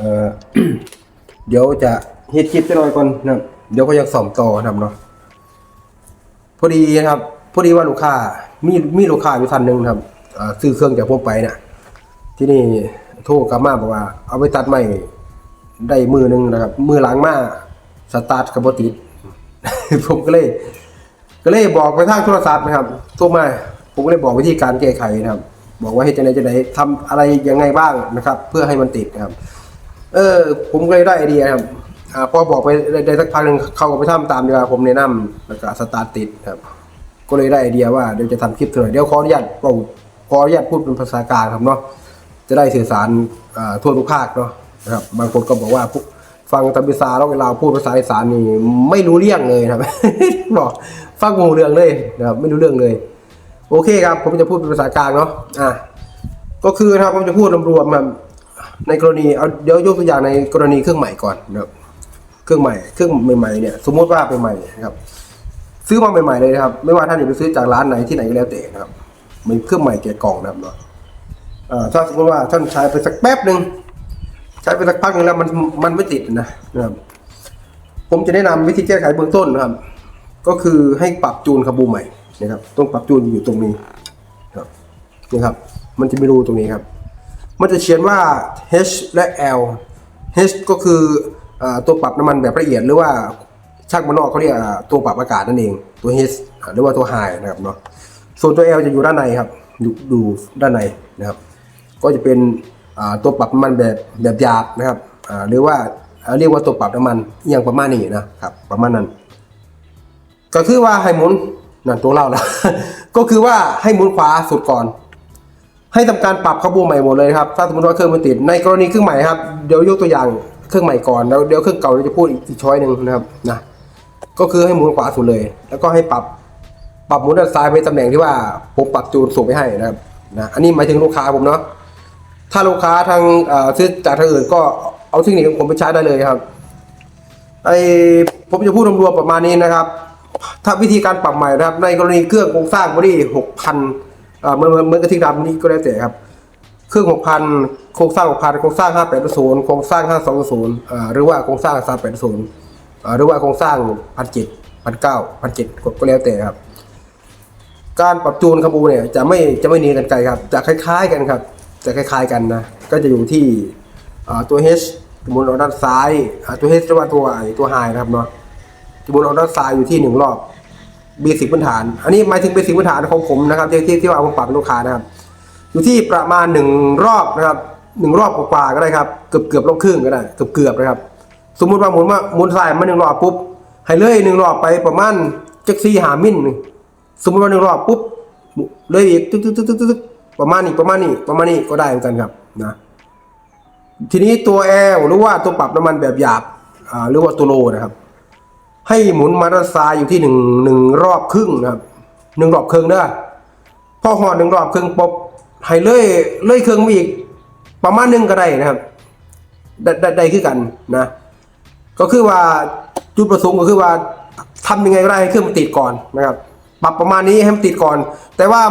เออเดี๋ยวจะเฮ็ดคลิปจะหน่อยก่อนนะเดี๋ยวก็ยังสอมต่อนะครับเนาะพอดีนะครับพอดีว่าลูกค้ามีมีลูกค้าอยู่ท่านหนึ่งครับซื้อเครื่องจากผมไปนี่ยที่นี่โทรกลับมาบอกว่า เอาไปตัดใหม่ได้มือหนึ่งนะครับ มือหลังมาสตาร์ทกับบติดผมก็เลย ก็เลยบอกไปทางโทรศัพท์นะครับโทรมาผมก็เลยบอกวิธีการแก้ไขนะครับ บอกว่าให้จะไหนจะไหนทำอะไรยังไงบ้างนะครับ เพื่อให้มันติดนะครับ เออ ผมก็เลยได้ไอเดียครับอ่าพอบอกไปได้ได้สักพักหนึ่งเขาก็ไปทำตามเวลาผมแนะนำแล้วก็สตาร์ทติดครับ ก็เลยได้ไอเดียว่าเดี๋ยวจะทำคลิปเถอะเดี๋ยวขออนุญาตเอาขออนุญาตพูดเป็นภาษากลางครับเนาะจะได้สื่อสารอ่าทั่วทุกภาคเนาะนะครับบางคนก็บอกว่าพวกฟังตามภาษาแล้วเวลาพูดภาษาอีสานนี่ไม่รู้เรื่องเลยครับ บอกฟังงูเรื่องเลยนะครับไม่รู้เรื่องเลย โอเคครับ ผมจะพูดเป็นภาษากลางเนาะอะก็คือนะครับผมจะพูดรวมๆแบบ ในกรณีเอาเดี๋ยวยกตัวอย่างในกรณีเครื่องใหม่ก่อนนะครับเครื่องใหม่เครื่องใหม่ๆเนี่ยสมมติว่าเป็นใหม่นะครับ ซื้อมาใหม่ๆเลยนะครับ ไม่ว่าท่านจะไปซื้อจากร้านไหนที่ไหนก็แล้วแต่นะครับมันเครื่องใหม่แกะกล่องนะครับเนาะถ้าสมมติว่าท่านใช้ไปสักแป๊บหนึ่งใช้ไปสักพักหนึ่งแล้วมันมันไม่ติดนะนะครับ ผมจะแนะนำวิธีแก้ไขเบื้องต้นนะครับ ก็คือให้ปรับจูนคาบูใหม่นะครับต้องปรับจูนอยู่ตรงนี้ครับนี่ครับ มันจะมีรูตรงนี้ครับ มันจะเขียนว่า H และ L H ก็คืออตัวปรับน้ำมันแบบละเอียดหรือว่าช่างมานนอกเขาเรียกตัวปรับอากาศนั่นเอง ตัว H หรือว่าตัว High นะครับเนาะส่วนตัว L จะอยู่ด้านในครับอยู่ดูด้านในนะครับ ก็จะเป็นตัวปรับน้ำมันแบบแบบหยาบนะครับหรือว่าเรียกว่าตัวปรับน้ำมันอย่างประมาณนี้นะครับประมาณนั้น ก็คือว่าให้หมุนนั่นตัวเล่าแล้วก็คือว่าให้หมุนขวาสุดก่อน ให้ทำการปรับขบูใหม่หมดเลยครับ ถ้าสมมติว่าเครื่องมันติด ในกรณีเครื่องใหม่ครับ เดี๋ยวยกตัวอย่างเครื่องใหม่ก่อนแล้วเดี๋ยวเครื่องเก่าเราจะพูดอีกช้อยหนึ่งนะครับนะ ก็คือให้หมุนขวาสุดเลย แล้วก็ให้ปรับปรับหมุนด้านซ้ายไปตำแหน่งที่ว่าผมปรับจูนส่งไปให้นะครับนะ อันนี้หมายถึงลูกค้าผมเนาะ ถ้าลูกค้าทางซื้อจากทางอื่นก็เอาเทคนิคของผมไปใช้ได้เลยครับ ไอผมจะพูดรวมๆประมาณนี้นะครับ ถ้าวิธีการปรับใหม่นะครับ ในกรณีเครื่องโครงสร้างบอดี้หกพัน เหมือนเหมือนเหมือกระทิงดำนี่ก็แล้วแต่ครับ เครื่องหกพันโครงสร้างหกพันโครงสร้างห้าแปดศูนย์โครงสร้างห้าสองศูนย์หรือว่าโครงสร้างสามแปดศูนย์หรือว่าโครงสร้างพันเจ็ดพันเก้าพันเจ็ดก็แล้วแต่ครับ การปรับจูนคาบูเนี่ยจะไม่จะไม่หนียกันไกลครับ จะคล้ายๆกันครับ จะคล้ายๆกันนะก็จะอยู่ที่ตัว H หมุนออกด้านซ้ายตัว H หรือว่าตัวไอตัว H นะครับเนาะหมุนออกด้านซ้ายอยู่ที่หนึ่งรอบ เบสิกพื้นฐาน อันนี้หมายถึงเบสิกพื้นฐานของผมนะครับที่ที่ที่ว่าเอามาปรับลูกค้านะครับ อยู่ที่ประมาณหนึ่งรอบนะครับหนึ่งรอบกว่าก็ได้ครับเกือบเกือบรอบครึ่งก็ได้เกือบเกือบนะครับ สมมุติว่าหมุนมาหมุนซ้ายมาหนึ่งรอบปุ๊บให้เลื่อยหนึ่งรอบไปประมาณจักซี่หามิลหนึ่งสมมติว่าหนึ่งรอบปุ๊บเลยอีกตึ๊กตึ๊กตึ๊กตึ๊กตึ๊กประมาณนี้ประมาณนี้ประมาณนี้ก็ได้เหมือนกันครับนะทีนี้ตัวแอลหรือว่าตัวปรับน้ำมันแบบหยาบหรือว่าตัวโลนะครับ ให้หมุนมาด้านซ้าอยู่ที่หนึ่งหนึ่งรอบครึ่งนะครับหนึ่งรอบครึ่งเด้อพอหอดหนึ่งรอบครึ่งปุบให้เลื่อยเลื่อยครึ่งมาอีก ประมาณหนึงก็ได้นะครับได้ได้คือกันนะ ก็คือว่าจุดประสงค์ก็คือว่าทำยังไงก็ได้ให้เครื่องมันติดก่อนนะครับ ปรับประมาณนี้ให้มันติดก่อน แต่ว่า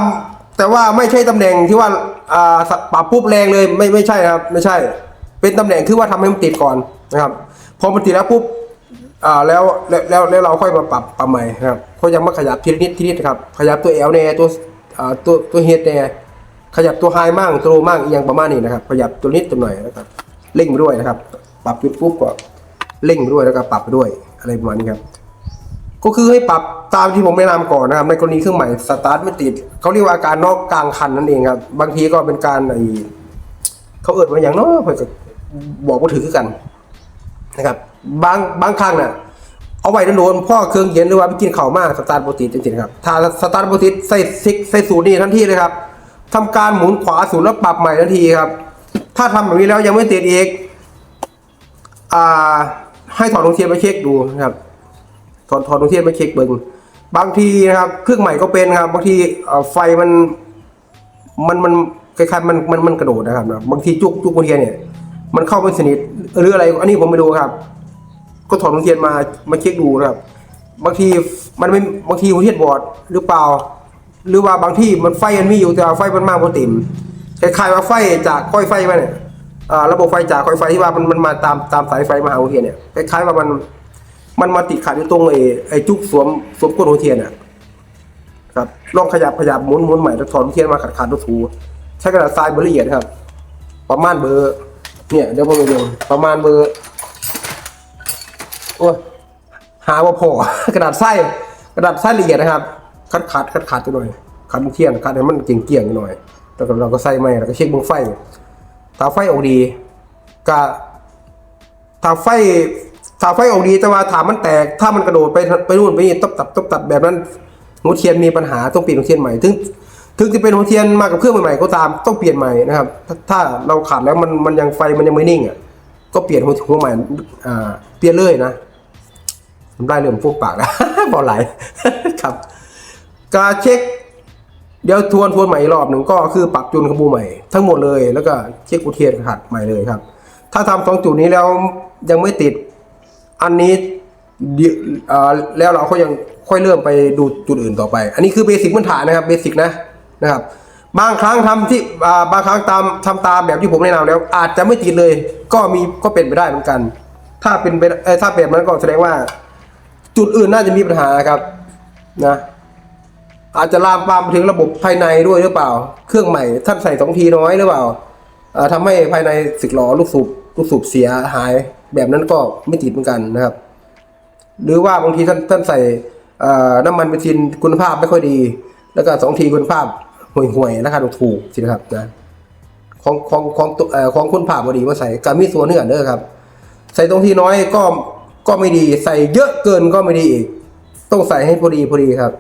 แต่ว่าไม่ใช่ตำแหน่งที่ว่าอ่าปรับปุ๊บแรงเลยไม่ไม่ใช่นะครับ ไม่ใช่ เป็นตำแหน่งคือว่าทำให้มันติดก่อนนะครับ พอมันติดแล้วปุ๊บ อ่าแล้วแล้วแล้วแล้วเราค่อยมาปรับปรับใหม่ครับก็ยังมาขยับทีละนิดทีละนิดครับ ขยับตัวเอลเนี่ยตัวอ่าตัวตัวเฮดเนี่ยขยับตัวไฮมั่งตัวโลมั่งอหย่างประมาณนี้นะครับ ขยับตัวนิดตัวหน่อยนะครับเร่งไปด้วยนะครับ ปรับจุดปุ๊บก็เร่งไปด้วยแล้วก็ปรับไปด้วยอะไรประมาณนี้ครับก็คือให้ปรับตามที่ผมแนะนำก่อนนะครับในกรณีเครื่องใหม่สตาร์ทไม่ติดเขาเรียกว่าอาการนอกกลางคันนั่นเองครับบางทีก็เป็นการไอเขาเอิดมาอย่างน้อยเพื่อจะบอกว่าถือกันนะครับ บางบางครั้งน่ะ เอาไว้โดนพ่อเครื่องเย็นหรือว่าไปกินข้าวมากสตาร์ทปกติจริงๆครับ ถ้าสตาร์ทปกติใส่ซิกใส่สูตรนี้ทันทีเลยครับทำการหมุนขวาสูตรแล้วปรับใหม่ทันทีครับ ถ้าทำแบบนี้แล้วยังไม่ติดอีกอ่าให้ถอดรองเทียนไปเช็คดูนะครับ ถอดถอดดวงเทียนไปเช็คเบิงบางทีนะครับ เครื่องใหม่ก็เป็นครับ บางทีไฟมันมันมันคล้ายๆมันมันมันกระโดดนะครับ บางทีจุกจุกดวงเทียนเนี่ย มันเข้าไม่สนิทหรืออะไร อันนี้ผมไม่รู้ครับ ก็ถอดดวงเทียนมามาเช็คดูนะครับ บางทีมันไม่บางทีหัวเทียนบอดหรือเปล่า หรือว่าบางที่มันไฟมันมีอยู่แต่ไฟมันมากพอติ่มคล้ายๆว่าไฟจากก้อยไฟมาเนี่ยอ่าระบบไฟจากคอยไฟที่ว่ามันมันมาตามตามสายไฟมาหาหัวเทียนเนี่ยคล้ายๆว่ามันมันมาติดขัดอยู่ตรงไอ้ไอ้จุกสวมสวมก้นหัวเทียนอะครับลองขยับขยับหมุนหมุนใหม่แล้วถอนหัวเทียนมาขัดขัดๆถูใช้กระดาษทรายเบอร์ละเอียดครับ ประมาณเบอร์ เนี่ยเดี๋ยวผมดูประมาณเบอร์ โอ้ยหาว่าพอกระดาษไส้กระดาษไส้ละเอียดนะครับคัดขัดคัดขัดตัวหน่อยขัดเทียนขัดให้มันเกี่ยงเกี่ยงหน่อยแล้วก็เราก็ใส่ไม้แล้วก็เช็คเบงไฟถ้าไฟออกดีก็ถ้าไฟถ้าไฟออกดีแต่ว่าถามมันแตก ถ้ามันกระโดดไปไปนู่นไปนี่ตบตับตบตับแบบนั้นหัวเทียนมีปัญหาต้องเปลี่ยนหัวเทียนใหม่ถึงถึงจะเป็นหัวเทียนมากับเครื่องใหม่ๆก็ตามต้องเปลี่ยนใหม่นะครับ ถ้าถ้าเราขาดแล้วมันมันยังไฟมันยังไม่นิ่งอะก็เปลี่ยนหัวหัวใหม่อ่าเปลี่ยนเลยนะ ผมได้เรื่องพวกปากแล้วบอไหลครับการเช็ค เดี๋ยวทวนทวนใหม่อีกรอบหนึ่งก็คือปรับจูนขบูใหม่ทั้งหมดเลย แล้วก็เช็คอุเทียนขัดใหม่เลยครับ ถ้าทำสองจุดนี้แล้วยังไม่ติด อันนี้แล้วเราก็ยังค่อยเริ่มไปดูจุดอื่นต่อไป อันนี้คือเบสิกพื้นฐานนะครับเบสิกนะนะครับ บางครั้งทำที่บางครั้งตามทำตามแบบที่ผมแนะนำแล้ว อาจจะไม่ติดเลย ก็มีก็เป็นไปได้เหมือนกัน ถ้าเป็นไปเอ่อถ้าแบบนั้นก็แสดงว่า จุดอื่นน่าจะมีปัญหาครับนะอาจจะลามปามไปถึงระบบภายในด้วยหรือเปล่า เครื่องใหม่ท่านใส่สองทีน้อยหรือเปล่าเอ่อทำให้ภายในสึกหรอลูกสูบลูกสูบเสียหายแบบนั้นก็ไม่ติดเหมือนกันนะครับ หรือว่าบางทีท่านท่านใส่น้ำมันเบนซินคุณภาพไม่ค่อยดี แล้วก็สองทีคุณภาพห่วยๆราคาถูกๆสินะครับนะของของของตัวของคุณภาพพอดีมาใส่การมีส่วนเนื้อเด้อครับ ใส่ตรงที่น้อยก็ ก็ไม่ดี ใส่เยอะเกินก็ไม่ดีอีก ต้องใส่ให้พอดีพอดีครับ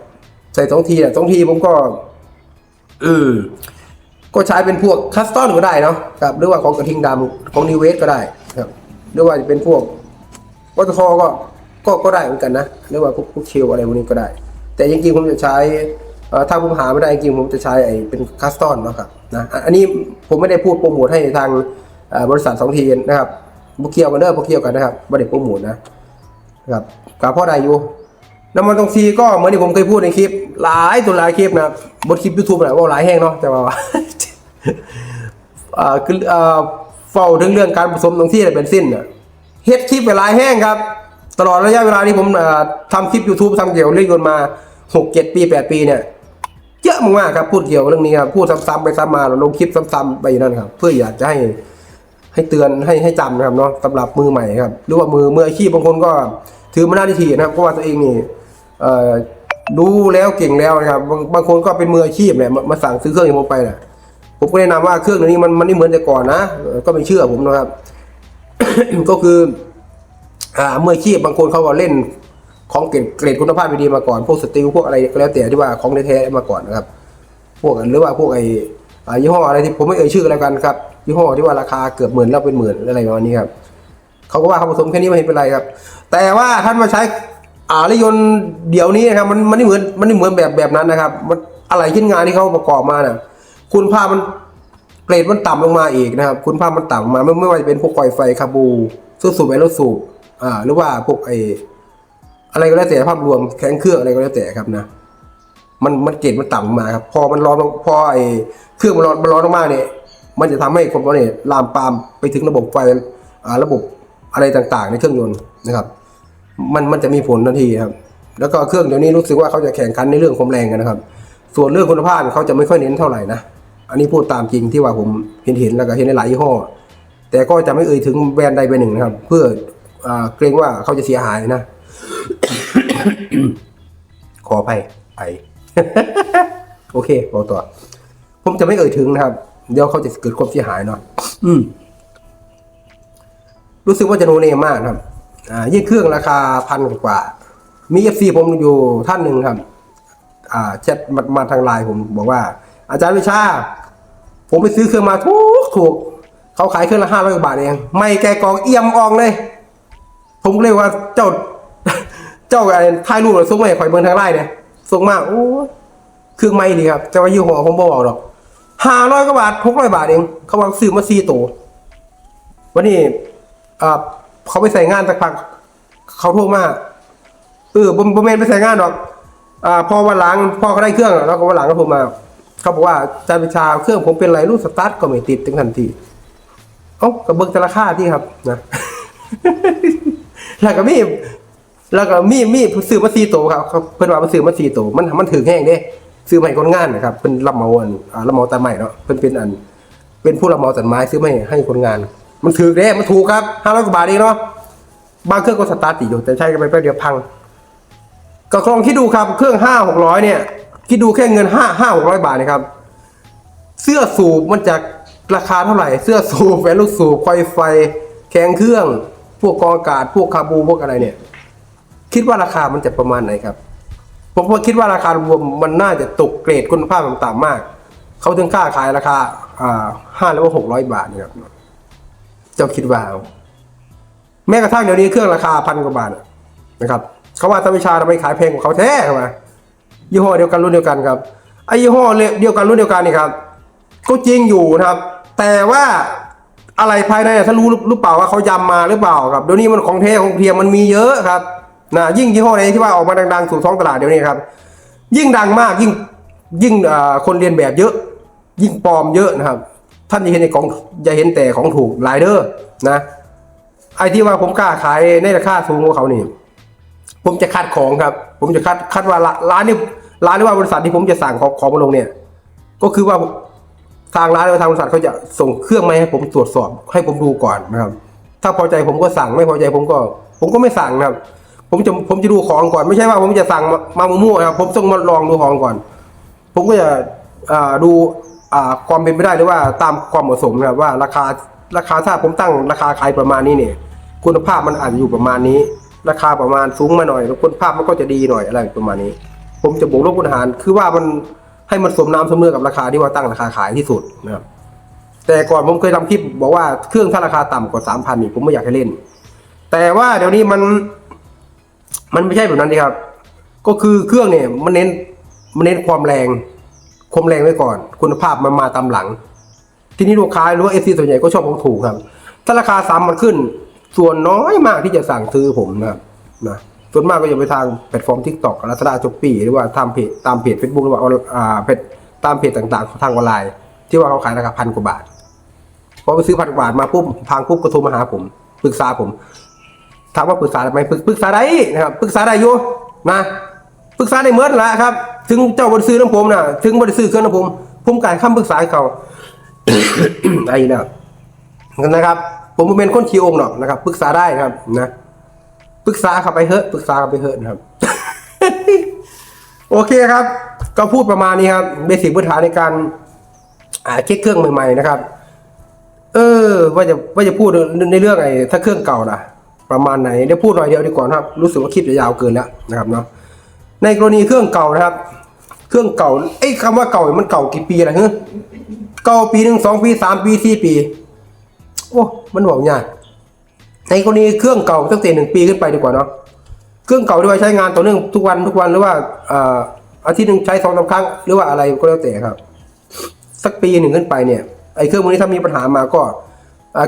ใส่สองทีอะสองทีผมก็ อืมก็ใช้เป็นพวกคัสตอมก็ได้เนาะครับหรือว่าของกระทิงดำของนิเวสก็ได้ครับ หรือว่าจะเป็นพวกวัตทก็ก็ก็ได้เหมือนกันนะหรือว่าพวกพวกเชลอะไรพวกนี้ก็ได้ แต่จริงๆผมจะใช้ถ้าผมหาไม่ได้จริงผมจะใช้ไอ้เป็นคัสตอมเนาะครับนะอันนี้ผมไม่ได้พูดโปรโมทให้ทางบริษัทสองทีนะครับ พวกเคียวกันเด้อพวกเคียวกันนะครับไม่ได้โปรโมทนะครับกับพ่อได้อยู่น้ำมันตรงซีก็เหมือนที่ผมเคยพูดในคลิป หลายตัวหลายคลิปนะบนคลิปยูทูบแหละว่าหลายแห้งเนาะแต่ว่าเอ่าคือเอ่าเฝ้าถึงเรื่องการผสมตรงที่เป็นสิ้นน่ะเฮ็ดคลิปไปหลายแห้งครับ ตลอดระยะเวลาที่ผมอ่าทำคลิป YouTube ทำเกี่ยวเรื่องยนต์มาหกเจ็ดปีแปดปีเนี่ยเยอะมากครับพูดเกี่ยวกับเรื่องนี้ครับพูดซ้ำๆไปซ้ำมาลงคลิปซ้ำๆไปอยู่นั่นครับ เพื่ออยากจะให้ ให้เตือนให้ให้จำนะครับเนาะสำหรับมือใหม่ครับหรือว่ามือมืออาชีพบางคนก็ถือมาหน้าที่ทีนะครับก็ว่าตัวเองนี่เอ่อรู้แล้วเก่งแล้วนะครับบางบางคนก็เป็นมืออาชีพเนี่ยมาสั่งซื้อเครื่องอย่างผมไปน่ะผมก็แนะนำว่าเครื่องนี้มันมันไม่เหมือนแต่ก่อนนะ ก็ไม่เชื่อผมนะครับ ก็คืออ่ามืออาชีพบางคนเขาก็เล่นของเกรดเกรดคุณภาพดีมาก่อน พวกสติลพวกอะไรก็แล้วแต่ที่ว่าของแท้ๆมาก่อนนะครับ พวกหรือว่าพวกไอ ยี่ห้ออะไรที่ผมไม่เอ่ยชื่อแล้วกันครับยี่ห้อที่ว่าราคาเกือบหมื่นแล้วเป็นหมื่นอะไรประมาณนี้ครับเขาก็ว่าเขาผสมแค่นี้ไม่เห็นเป็นไรครับ แต่ว่าท่านมาใช้อ่ารถยนต์เดี๋ยวนี้นะครับมันมันไม่เหมือนมันไม่เหมือนแบบแบบนั้นนะครับ มันอะไรชิ้นงานที่เขาประกอบมาน่ะ คุณภาพมันเกรดมันต่ำลงมาอีกนะครับ คุณภาพมันต่ำลงมาไม่ไม่ว่าจะเป็นพวกไฟไฟคาบูสู้สูบไอรถสูบอ่าหรือว่าพวกไออะไรก็แล้วแต่ภาพรวมแข็งเครื่องอะไรก็แล้วแต่ครับนะ มันมันเกรดมันต่ำลงมาครับพอมันร้อนลงพอไอ้เครื่องมันร้อนมันร้อนมากๆเนี่ย มันจะทำให้ความร้อนเนี่ยลามปามไปถึงระบบไฟอ่าระบบอะไรต่างๆ ในเครื่องยนต์นะครับ มันมันจะมีผลทันทีครับ แล้วก็เครื่องเดี๋ยวนี้รู้สึกว่าเขาจะแข่งขันในเรื่องความแรงกันนะครับ ส่วนเรื่องคุณภาพเขาจะไม่ค่อยเน้นเท่าไหร่นะอันนี้พูดตามจริงที่ว่าผมเห็นเห็นแล้วก็เห็นในหลายยี่ห้อ แต่ก็จะไม่เอ่ยถึงแบรนด์ใดแบรนด์หนึ่งนะครับ เพื่อเกรงว่าเขาจะเสียหายนะ ขออภัยไป โอเคบอกต่อ ผมจะไม่เอ่ยถึงนะครับ เดี๋ยวเขาจะเกิดความเสียหายเนาะอืม รู้สึกว่าจะโนเนมมากครับ อ่ายิ่เครื่องราคาพันกว่า มีเอฟซีผมอยู่ท่านหนึ่งครับ อ่าแชทมามาทางไลน์ผมบอกว่า อาจารย์วิชา ผมไปซื้อเครื่องมาถูกถูกเขาขายเครื่องละห้าร้อยกว่าบาทเอง ไม่แกกองเอี่ยมอองเลย ผมก็เลยว่าเจ้า เจ้าไอ้ถ่ายรูปแล้วส่งมาให้ข่อยเบิ่งทางไลน์เนี่ย ส่งมาโอ้เครื่องไม่ดีครับแต่ว่ายี่ห้อผมบ่บอกหรอกห้าร้อยกว่าบาทหกร้อยบาทเองเขาว่าซื้อมาสี่ตัววันนี้อ่าเขาไปใส่งานสักพักเขาโทรมาเออบ่บ่แม่นไปใส่งานหรอก อ่า พอวันหลังพอเขาได้เครื่องแล้วก็วันหลังก็โทรมาเขาบอกว่าอาจารย์วิชาเครื่องผมเป็นไรรูปสตาร์ทก็ไม่ติดถึงทันทีเอ้ากับเบิ้งแต่ราคาที่ครับนะแล้วก็มี แล้วก็มีมีซื้อมาสี่ตัวครับเพิ่นว่ามาซื้อมาสี่ตัวมันมันถือแห้งเด้ซื้อมาให้คนงานนะครับเพิ่นรับเหมาอันอ่ารับเหมาตัดไม้เนาะเพิ่นเป็นอัน เป็นผู้รับเหมาตัดไม้ซื้อมาให้ให้คนงาน มันถือเด้มันถูกครับห้าร้อยกว่าบาทเองเนาะบางเครื่องก็สตาร์ทติดอยู่แต่ใช้กันไปแป๊บเดียวพัง ก็ลองคิดดูครับเครื่องห้าหกร้อยเนี่ยคิดดูแค่เงินห้าห้าหกร้อยบาทนะครับ เสื้อสูบมันจะราคาเท่าไหร่ เสื้อสูบแหวนลูกสูบไฟไฟ แข็งเครื่อง พวกกองอากาศพวกคาบูพวกอะไรเนี่ย คิดว่าราคามันจะประมาณไหนครับผมว่าคิดว่าราคารวมมันน่าจะตกเกรดคุณภาพต่ำๆมาก เขาถึงกล้าขายราคาห้าหรือว่าหกร้อยบาทนะครับเจ้าคิดว่าแม้กระทั่งเดี๋ยวนี้เครื่องราคาพันกว่าบาทนะครับเขาว่าธรรมชาติทำไมขายแพงกว่าเขาแท้เข้ามายี่ห้อเดียวกันรุ่นเดียวกันครับไอ้ยี่ห้อเดียวกันรุ่นเดียวกันนี่ครับก็จริงอยู่นะครับ แต่ว่าอะไรภายในถ้ารู้หรือเปล่าว่าเขายำมาหรือเปล่าครับเดี๋ยวนี้มันของแท้ของเทียมมันมีเยอะครับ นะยิ่งยี่ห้อไหนที่ว่าออกมาดังๆสู่ท้องตลาดเดี๋ยวนี้ครับ ยิ่งดังมากยิ่งยิ่งคนเรียนแบบเยอะ ยิ่งปลอมเยอะนะครับ ท่านจะเห็นในของจะเห็นแต่ของถูกหลายเด้อนะไอ้ที่ว่าผมกล้าขายในราคาสูงกว่าเขานี่ผมจะคัดของครับ ผมจะคัดคัดว่าร้านนนี่ร้านหรือว่าบริษัทที่ผมจะสั่งของของมาลงเนี่ย ก็คือว่าทางร้านหรือทางบริษัทเขาจะส่งเครื่องมาให้ผมตรวจสอบให้ผมดูก่อนนะครับ ถ้าพอใจผมก็สั่งไม่พอใจผมก็ ผมก็ไม่สั่งนะครับ ผมจะผมจะดูของก่อน ไม่ใช่ว่าผมจะสั่งมามามั่วๆนะครับผมต้องมาลองดูของก่อน ผมก็จะดูความเป็นไปได้หรือว่าตามความเหมาะสมนะครับว่าราคาราคาถ้าผมตั้งราคาขายประมาณนี้เนี่ย คุณภาพมันอาจจะอยู่ประมาณนี้ ราคาประมาณสูงมาหน่อย แล้วคุณภาพมันก็จะดีหน่อยอะไรประมาณนี้ ผมจะบวกลบคูณหารคือว่ามันให้มันสมน้ำสมเนื้อกับราคาที่ว่าตั้งราคาขายที่สุดนะครับแต่ก่อนผมเคยทำคลิปบอกว่าเครื่องถ้าราคาต่ำกว่าสามพันนี่ผมไม่อยากให้เล่น แต่ว่าเดี๋ยวนี้มัน มันไม่ใช่แบบนั้นดีครับ ก็คือเครื่องเนี่ยมันเน้นมันเน้นความแรง ความแรงไว้ก่อน คุณภาพมันมาตามหลัง ทีนี้ลูกค้าหรือว่าเอซีส่วนใหญ่ก็ชอบของถูกครับ ถ้าราคาซ้ำมันขึ้น ส่วนน้อยมากที่จะสั่งซื้อผมนะครับนะส่วนมากก็จะไปทางแพลตฟอร์มทิกตอกลาซาด้าช็อปปี้หรือว่าตามเพจตามเพจเฟซบุ๊กหรือว่าอ่าเพจตามเพจต่างๆทางออนไลน์ ที่ว่าเขาขายราคาพันกว่าบาทพอไปซื้อพันกว่าบาทมาปุ๊บพังปุ๊บก็โทรมาหาผมปรึกษาผม ถามว่าปรึกษาได้ไหมปรึกปรึกษาได้นะครับปรึกษาได้อยู่นะปรึกษาได้เมื่อแหละครับ ถึงเจ้าบริซื้อน้ำผมนะถึงบริซื้อเครื่องน้ำผมผมการคำปรึกษาเขาไอ้นะนะครับ ผมเป็นคนขี้องหรอกนะครับปรึกษาได้ครับนะปรึกษาเขาไปเถอะปรึกษาเขาไปเถอะนะครับ โอเคครับ ก็พูดประมาณนี้ครับเบสิกพื้นฐานในการเช็คเครื่องใหม่ ๆ นะครับ เออ ว่าจะว่าจะพูดในเรื่องไอ้ถ้าเครื่องเก่าล่ะ ประมาณไหนเดี๋ยวพูดหน่อยเดียวดีกว่านะครับ รู้สึกว่าคลิปจะยาวเกินแล้วนะครับเนาะในกรณีเครื่องเก่านะครับ เครื่องเก่าไอ้คำว่าเก่ามันเก่ากี่ปีละเฮ้ยเก่าปีหนึ่งสองปีสามปีสี่ปี โอ้มันบอกยากในกรณีเครื่องเก่าตั้งแต่หนึ่งปีขึ้นไปดีกว่าเนาะเครื่องเก่าที่ว่าใช้งานต่อเนื่องทุกวันทุกวันหรือว่าอาทิตย์หนึ่งใช้สองสามครั้งหรือว่าอะไรก็แล้วแต่ครับ สักปีหนึ่งขึ้นไปเนี่ยไอ้เครื่องมือนี้ถ้ามีปัญหามาก็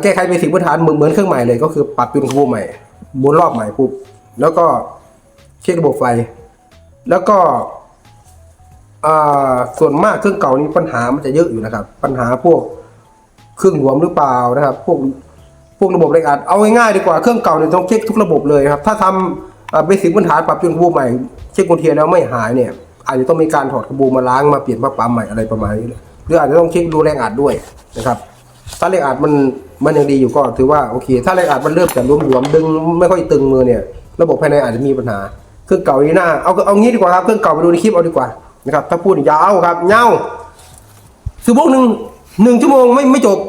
แก้ไขเบสิกพื้นฐานเหมือนเหมือนเครื่องใหม่เลย ก็คือปรับจูนขบูใหม่หมุนรอบใหม่ปุ๊บแล้วก็เช็คระบบไฟ แล้วก็ส่วนมากเครื่องเก่านี้ปัญหามันจะเยอะอยู่นะครับ ปัญหาพวกเครื่องหลวมหรือเปล่านะครับ พวกพวกระบบแรงอัดเอาง่ายๆดีกว่าเครื่องเก่าเนี่ยต้องเช็คทุกระบบเลยครับ ถ้าทำเบสิกพื้นฐานปรับจูนขบูใหม่เช็คกุญเทียนแล้วไม่หายเนี่ย อาจจะต้องมีการถอดกระบูมาล้างมาเปลี่ยนผ้าปั๊มใหม่อะไรประมาณนี้หรืออาจจะต้องเช็คดูแรงอัดด้วยนะครับ ถ้าแรงอัดมันมันยังดีอยู่ก็ถือว่าโอเค ถ้าแรงอัดมันเริ่มจะรวมๆดึงไม่ค่อยตึงมือเนี่ย ระบบภายในอาจจะมีปัญหาเครื่องเก่านี่น่าเอาเอางี้ดีกว่าครับเครื่องเก่าไปดูในคลิปเอาดีกว่านะครับถ้าพูดยาวครับเงาซื้อพวกหนึ่งหนึ่งชั่วโมงไม่ไม่จบ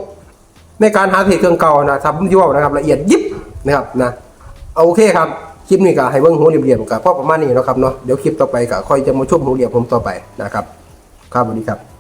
ในการหาเทเครื่องเก่านะครับที่ว่านะครับละเอียดยิบนะครับนะเอาโอเคครับคลิปนี้ก็ให้เบิ้งหัวเหลี่ยมๆกับพ่อประมาณนี้นะครับเนาะเดี๋ยวคลิปต่อไปก็ค่อยจะมาชมหัวเหลี่ยมผมต่อไปนะครับครับสวัสดีครับ